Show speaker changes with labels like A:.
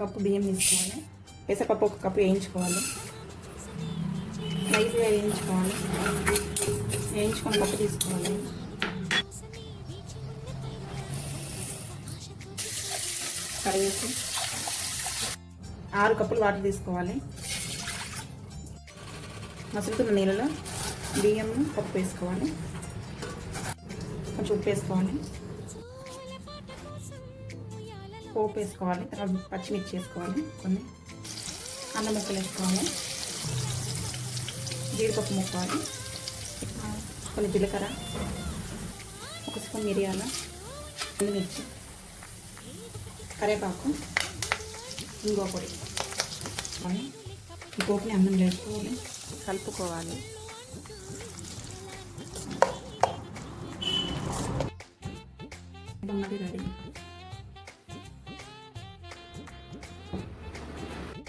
A: Cup బియ్యం తీసుకోవాలి. పెసరపప్పు ఒక కప్పు వేయించుకోవాలి. రైస్ వేయించుకోవాలి. వేయించుకొని పప్పు తీసుకోవాలి. కడిగేసి ఆరు కప్పులు వాటర్ తీసుకోవాలి. మసులుతున్న నీళ్ళలో బియ్యం పప్పు వేసుకోవాలి. కొంచెం ఉప్పు వేసుకోవాలి. పోపు వేసుకోవాలి తర్వాత పచ్చిమిర్చి వేసుకోవాలి కొన్ని అన్నం ముక్కలు వేసుకోవాలి జీడిపప్పు ముక్కోవాలి కొన్ని జీలకర్ర ఒక స్పూన్ మిరియాల మిర్చి కరివేపాకు ఇంకో పొడి ఈ పోపుని అన్నం వేసుకోవాలి కలుపుకోవాలి. ఉన్నది రెడీ.